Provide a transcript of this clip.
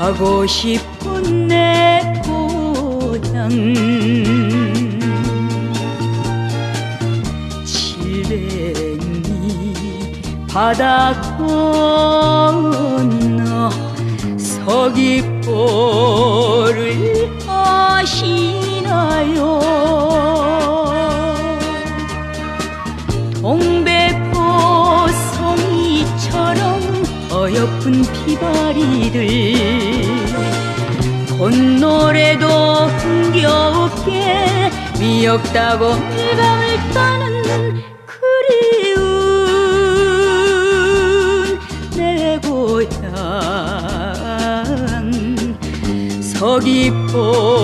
가고 싶은 내 고향. 칠백리 바다 건너 서귀포를 아시나요? 동백 저 옆은 피바리들. 콧노래도 흥겹게 미역다고 밀감을 따는 그리운 내 고향. 서귀포를